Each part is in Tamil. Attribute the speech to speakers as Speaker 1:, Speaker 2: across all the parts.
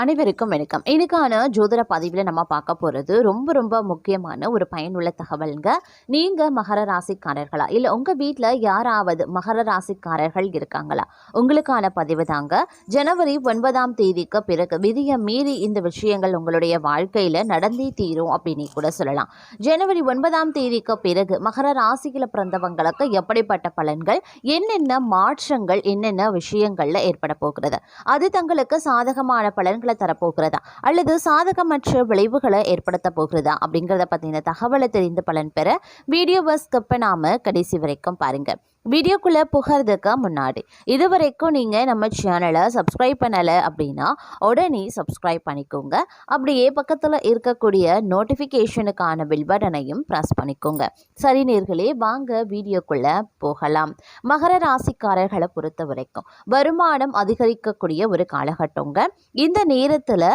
Speaker 1: அனைவருக்கும் வணக்கம். இன்னைக்கான ஜோதிட பதிவில் நம்ம பார்க்க போகிறது ரொம்ப ரொம்ப முக்கியமான ஒரு பயனுள்ள தகவலுங்க. நீங்கள் மகர ராசிக்காரர்களா? இல்லை உங்கள் வீட்டில் யாராவது மகர ராசிக்காரர்கள் இருக்காங்களா? உங்களுக்கான பதிவு தாங்க. ஜனவரி ஒன்பதாம் தேதிக்கு பிறகு விதியை மீறி இந்த விஷயங்கள் உங்களுடைய வாழ்க்கையில் நடந்தே தீரும் அப்படின்னு கூட சொல்லலாம். ஜனவரி ஒன்பதாம் தேதிக்கு பிறகு மகர ராசியில் பிறந்தவங்களுக்கு எப்படிப்பட்ட பலன்கள்? என்னென்ன மாற்றங்கள்? என்னென்ன விஷயங்களில் ஏற்பட போகிறது? அது தங்களுக்கு சாதகமான பலன்கள் தரப்போகிறதா? அல்லது சாதகமற்ற விளைவுகளை ஏற்படுத்த போகிறதா? அப்படிங்கிறத பற்றின தகவலை தெரிந்து பலன் பெற வீடியோவை ஸ்கிப் பண்ணாமல் கடைசி வரைக்கும் பாருங்க. வீடியோக்குள்ளே புகிறதுக்கு முன்னாடி இது வரைக்கும் நீங்கள் நம்ம சேனலை சப்ஸ்கிரைப் பண்ணலை அப்படின்னா உடனே சப்ஸ்கிரைப் பண்ணிக்கோங்க. அப்படியே பக்கத்தில் இருக்கக்கூடிய நோட்டிஃபிகேஷனுக்கான பில் பட்டனையும் ப்ரெஸ் பண்ணிக்கோங்க. சரி நேர்களே வாங்க வீடியோக்குள்ளே போகலாம். மகர ராசிக்காரர்களை பொறுத்த வரைக்கும் வருமானம் அதிகரிக்கக்கூடிய ஒரு காலகட்டங்க. இந்த நேரத்தில்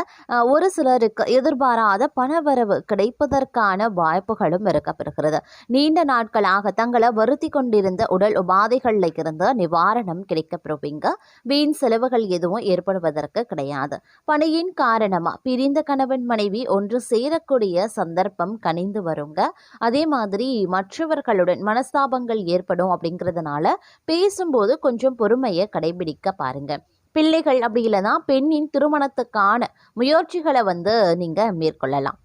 Speaker 1: ஒரு சிலருக்கு எதிர்பாராத பணவரவு கிடைப்பதற்கான வாய்ப்புகளும் இருக்கப்பெறுகிறது. நீண்ட நாட்களாக தங்களை வருத்தி கொண்டிருந்த உடல் உபாதைகளில் இருந்து நிவாரணம் கிடைக்கப்பெறுவீங்க. வீண் செலவுகள் எதுவும் ஏற்படுவதற்கு கிடையாது. பணியின் காரணமாக பிரிந்த கணவன் மனைவி ஒன்று சேரக்கூடிய சந்தர்ப்பம் கனிந்து வருங்க. அதே மாதிரி மற்றவர்களுடன் மனஸ்தாபங்கள் ஏற்படும் அப்படிங்கிறதுனால பேசும்போது கொஞ்சம் பொறுமையை கடைபிடிக்க பாருங்க. பிள்ளைகள் அப்படி இல்லைன்னா பெண்ணின் திருமணத்துக்கான முயற்சிகளை வந்து நீங்கள் மேற்கொள்ளலாம்.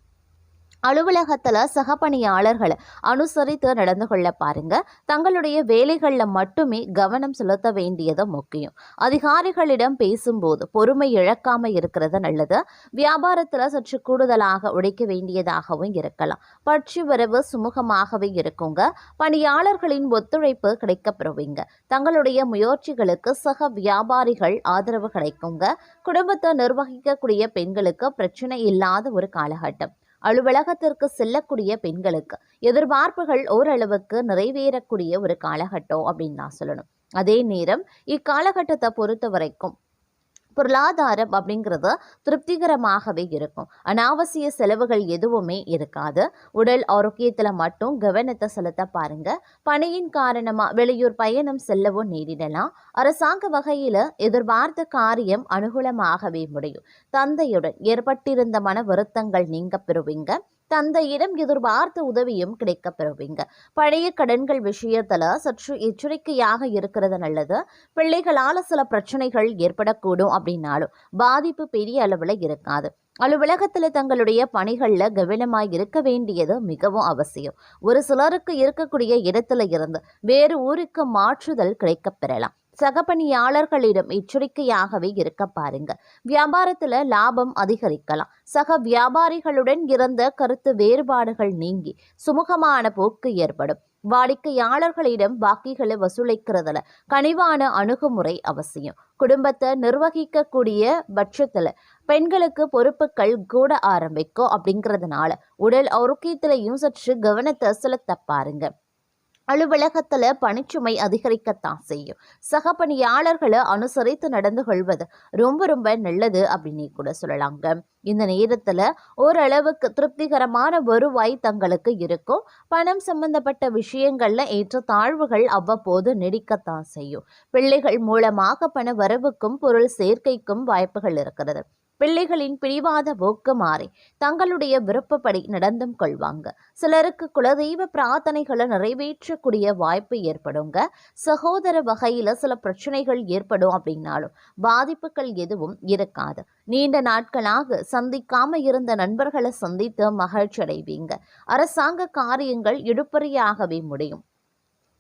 Speaker 1: அலுவலகத்தில் சக பணியாளர்களை அனுசரித்து நடந்து கொள்ள பாருங்க. தங்களுடைய வேலைகளில் மட்டுமே கவனம் செலுத்த வேண்டியது முக்கியம். அதிகாரிகளிடம் பேசும்போது பொறுமை இழக்காமல் இருக்கிறது நல்லது. வியாபாரத்தில் சற்று கூடுதலாக உழைக்க வேண்டியதாகவும் இருக்கலாம். பட்சி வரவு சுமூகமாகவே இருக்குங்க. பணியாளர்களின் ஒத்துழைப்பு கிடைக்கப்பெறுவீங்க. தங்களுடைய முயற்சிகளுக்கு சக வியாபாரிகள் ஆதரவு கிடைக்குங்க. குடும்பத்தை நிர்வகிக்கக்கூடிய பெண்களுக்கு பிரச்சனை இல்லாத ஒரு காலகட்டம். அலுவலகத்திற்கு செல்லக்கூடிய பெண்களுக்கு. எதிர்பார்ப்புகள் ஓரளவுக்கு நிறைவேறக்கூடிய ஒரு காலகட்டம் அப்படின்னு நான் சொல்லணும். அதே நேரம் இக்காலகட்டத்தை பொறுத்த வரைக்கும் பொருளாதாரம் அப்படிங்கிறது திருப்திகரமாகவே இருக்கும். அனாவசிய செலவுகள் எதுவுமே இருக்காது. உடல் ஆரோக்கியத்தில் மட்டும் கவனத்தை செலுத்த பாருங்க. பணியின் காரணமாக வெளியூர் பயணம் செல்லவும் நேரிடலாம். அரசாங்க வகையில் எதிர்பார்த்த காரியம் அனுகூலமாகவே முடியும். தந்தையுடன் ஏற்பட்டிருந்த மன வருத்தங்கள் நீங்க பெறுவீங்க. தந்தையிடம் எதிர்பார்த்த உதவியும் கிடைக்க பெறுவீங்க. பழைய கடன்கள் விஷயத்துல சற்று எச்சரிக்கையாக இருக்கிறது நல்லது. பிள்ளைகளால சில பிரச்சனைகள் ஏற்படக்கூடும் அப்படின்னாலும் பாதிப்பு பெரிய அளவில் இருக்காது. அலுவலகத்தில் தங்களுடைய பணிகளில் கவனமாய் இருக்க வேண்டியது மிகவும் அவசியம். ஒரு சிலருக்கு இருக்கக்கூடிய இடத்துல இருந்து வேறு ஊருக்கு மாற்றுதல் கிடைக்கப் பெறலாம். சக பணியாளர்களிடம் எச்சரிக்கையாகவே இருக்க பாருங்க. வியாபாரத்துல லாபம் அதிகரிக்கலாம். சக வியாபாரிகளுடன் இருந்த கருத்து வேறுபாடுகள் நீங்கி சுமூகமான போக்கு ஏற்படும். வாடிக்கையாளர்களிடம் பாக்கிகளை வசூலிக்கிறதுல கனிவான அணுகுமுறை அவசியம். குடும்பத்தை நிர்வகிக்கக்கூடிய பட்சத்துல பெண்களுக்கு பொறுப்புகள் கூட ஆரம்பிக்கும் அப்படிங்கிறதுனால உடல் ஆரோக்கியத்திலையும் சற்று கவனத்தை செலுத்த பாருங்க. அலுவலகத்தில் பணிச்சுமை அதிகரிக்கத்தான் செய்யும். சக பணியாளர்களை அனுசரித்து நடந்து கொள்வது ரொம்ப ரொம்ப நல்லது அப்படின்னு கூட சொல்லலாங்க. இந்த நேரத்தில் ஓரளவுக்கு திருப்திகரமான வருவாய் தங்களுக்கு இருக்கும். பணம் சம்பந்தப்பட்ட விஷயங்கள்ல ஏற்ற தாழ்வுகள் அவ்வப்போது நீடிக்கத்தான் செய்யும். பிள்ளைகள் மூலமாக பண வரவுக்கும் பொருள் சேர்க்கைக்கும் வாய்ப்புகள் இருக்கிறது. பிள்ளைகளின் பிடிவாத போக்கு மாறி தங்களுடைய விருப்பப்படி நடந்தும் கொள்வாங்க. சிலருக்கு குலதெய்வ பிரார்த்தனைகளை நிறைவேற்றக்கூடிய வாய்ப்பு ஏற்படுங்க. சகோதர வகையில சில பிரச்சனைகள் ஏற்படும் அப்படின்னாலும் பாதிப்புகள் எதுவும் இருக்காது. நீண்ட நாட்களாக சந்திக்காம இருந்த நண்பர்களை சந்தித்து மகிழ்ச்சி அடைவீங்க அரசாங்க காரியங்கள் இடுப்பறியாகவே முடியும்.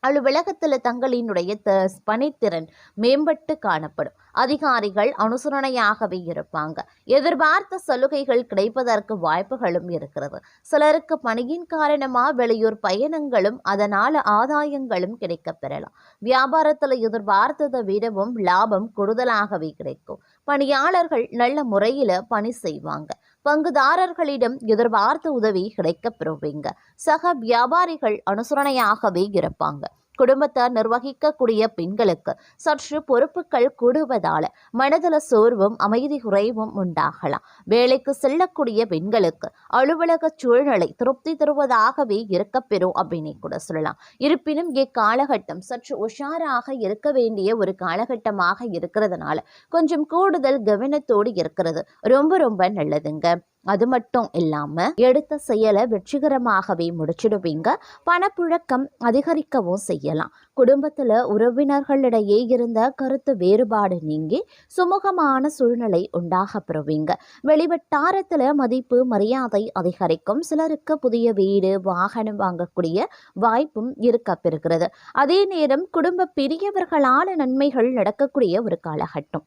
Speaker 1: அலுவலகத்தில் தங்களினுடைய த பணித்திறன் மேம்பட்டு காணப்படும். அதிகாரிகள் அனுசரணையாகவே இருப்பாங்க. எதிர்பார்த்த சலுகைகள் கிடைப்பதற்கு வாய்ப்புகளும் இருக்கிறது. சிலருக்கு பணியின் காரணமாக வெளியூர் பயணங்களும் அதனால் ஆதாயங்களும் கிடைக்க பெறலாம். வியாபாரத்தில் எதிர்பார்த்ததை விடவும் லாபம் கூடுதலாகவே கிடைக்கும். பணியாளர்கள் நல்ல முறையில் பணி செய்வாங்க. பங்குதாரர்களிடம் எதிர்பார்த்த உதவி கிடைக்க பெறுவீங்க. சக வியாபாரிகள் அனுசரணையாகவே இருப்பாங்க குடும்பத்தை நிர்வகிக்கக்கூடிய பெண்களுக்கு சற்று பொறுப்புகள் கூடுவதால மனதில் சோர்வும் அமைதி குறைவும் உண்டாகலாம். வேலைக்கு செல்லக்கூடிய பெண்களுக்கு அலுவலக சூழ்நிலை திருப்தி தருவதாகவே இருக்கப்பெறும் அப்படின்னு கூட சொல்லலாம். இருப்பினும் இக்காலகட்டம் சற்று உஷாராக இருக்க வேண்டிய ஒரு காலகட்டமாக இருக்கிறதுனால கொஞ்சம் கூடுதல் கவனத்தோடு இருக்கிறது ரொம்ப ரொம்ப நல்லதுங்க. அது மட்டும் இல்லாம எடுத்த செயலை வெற்றிகரமாகவே முடிச்சிடுவீங்க. பணப்புழக்கம் அதிகரிக்கவும் செய்யலாம். குடும்பத்துல உறவினர்களிடையே இருந்த கருத்து வேறுபாடு நீங்கி சுமூகமான சூழ்நிலை உண்டாக பெறுவீங்க. வெளிவட்டாரத்துல மதிப்பு மரியாதை அதிகரிக்கும். சிலருக்கு புதிய வீடு வாகனம் வாங்கக்கூடிய வாய்ப்பும் இருக்க பெறுகிறது. அதே நேரம் குடும்ப பெரியவர்களான நன்மைகள் நடக்கக்கூடிய ஒரு காலகட்டம்.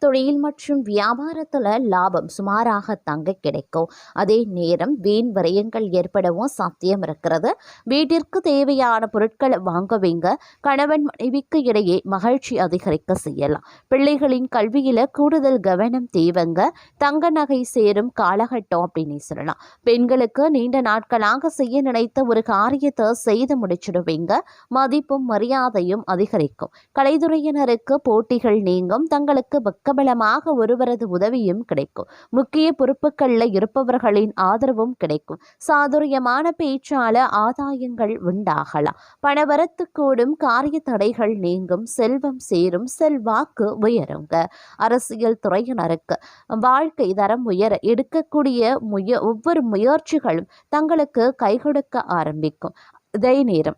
Speaker 1: தொழில் மற்றும் வியாபாரத்தில் லாபம் சுமாராக தங்க கிடைக்கும். அதே நேரம் வீண் விரயங்கள் ஏற்படவும் சாத்தியம் இருக்கிறது. வீட்டிற்கு தேவையான பொருட்களை வாங்குவீங்க கணவன் மனைவிக்கு இடையே மகிழ்ச்சி அதிகரிக்க செய்யலாம். பிள்ளைகளின் கல்வியில் கூடுதல் கவனம் தேவைங்க. தங்க நகை சேரும் காலகட்டம் அப்படின்னு சொல்லலாம். பெண்களுக்கு நீண்ட நாட்களாக செய்ய நினைத்த ஒரு காரியத்தை செய்து முடிச்சிடுவீங்க. மதிப்பும் மரியாதையும் அதிகரிக்கும். கலைத்துறையினருக்கு போட்டிகள் நீங்கும். தங்களுக்கு பக்கபலமாக ஒருவரது உதவியும் கிடைக்கும். முக்கிய பொறுப்புகளில் இருப்பவர்களின் ஆதரவும் கிடைக்கும். சாதுரியமான பேச்சால ஆதாயங்கள் உண்டாகலாம். பணவரத்து கூடும் காரிய தடைகள் நீங்கும். செல்வம் சேரும். செல்வாக்கு உயருங்க. அரசியல் துறையினருக்கு வாழ்க்கை தரம் உயர எடுக்கக்கூடிய முய ஒவ்வொரு முயற்சிகளும் தங்களுக்கு கை கொடுக்க ஆரம்பிக்கும். இதே நேரம்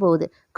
Speaker 1: அனுப்பும்போது